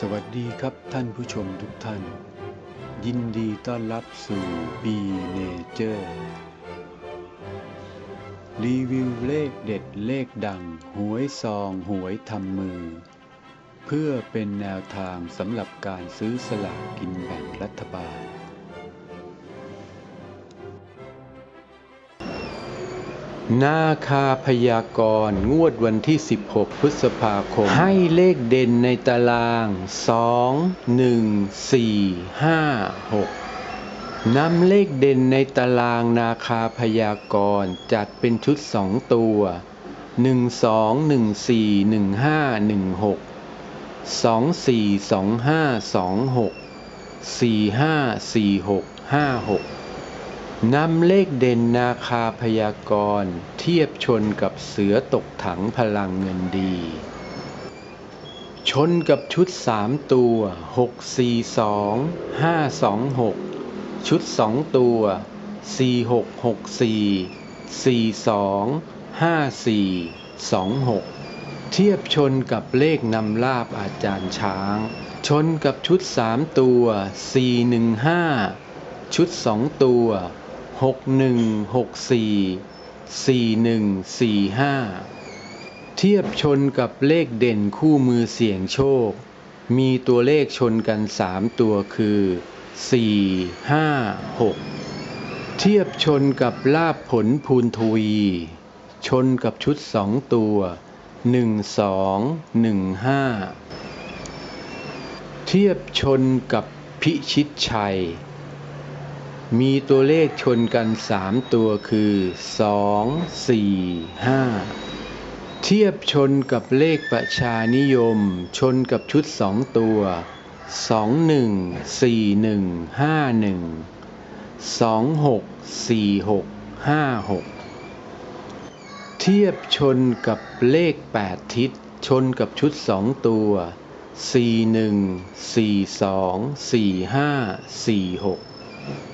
สวัสดีครับท่านผู้ชมทุกท่าน ยินดีต้อนรับสู่ B Nature รีวิวเลขเด็ดเลขดัง หวยซองหวยทำมือ เพื่อเป็นแนวทางสำหรับการซื้อสลากกินแบ่งรัฐบาล นาคาพยากรณ์งวดวันที่ 16 พฤษภาคม ให้เลขเด่นในตาราง 2 1 4 5 6 นำเลขเด่นในตารางนาคาพยากรณ์จัดเป็นชุด 2 ตัว 1 2 1 4 1 5 1 6 2 4 2 5 2 6 4 5 4 6 5 6 นำเลขเด่นนาคาพยากรณ์เทียบชนกับเสือตกถังพลังเงินดี ชนกับชุด 3 ตัว 6 4 2 5 2 6 ชุด 2 ตัว 4 6 6 4 4 2 5 4 2 6 เทียบชนกับเลขนำลาบอาจารย์ช้าง ชนกับชุด 3 ตัว 4 1 5 ชุด 2 ตัว หกหนึ่งหกสี่สี่หนึ่งสี่ห้าเทียบชนกับเลขเด่นคู่มือเสี่ยงโชค มีตัวเลขชนกันสามตัวคือสี่ห้าหกเทียบชนกับลาบผลภูนทวี ชนกับชุดสองตัวหนึ่งสองหนึ่งห้าเทียบชนกับพิชิตชัย มีตัวเลขชนกันสามตัวคือ 2 4 5 เทียบชนกับเลขประชานิยม ชนกับชุดสองตัว 2 1 4 1 5 1 2 6 4 6 5 6 เทียบชนกับเลข 8 ทิศ ชนกับชุดสองตัว 4 1 4 2 4 5 4 6